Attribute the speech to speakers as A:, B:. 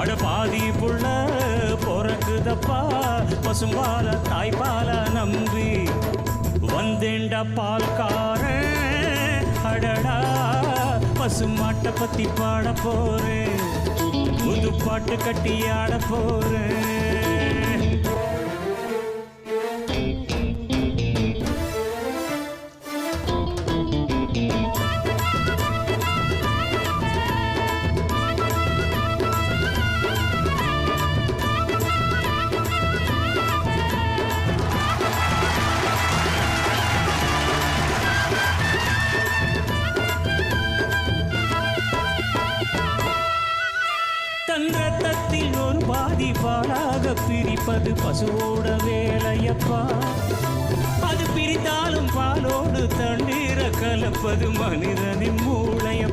A: அட பாதி புள்ள பொறக்குதப்பா பசும்பால தாய்ப்பால நம்பி. வந்தேண்ட பால்காரன் அடடா பசுமாட்டை பத்தி பாட போறேன். புது பாட்டு கட்டி ஆட போறேன். தன் ரத்தத்தில் ஒரு பாதி பாடாக பிரிப்பது பசுவோட வேலையப்பா. அது பிரித்தாலும் பாலோடு தண்ணீர கலப்பது மனிதனின் மூளையப்பா.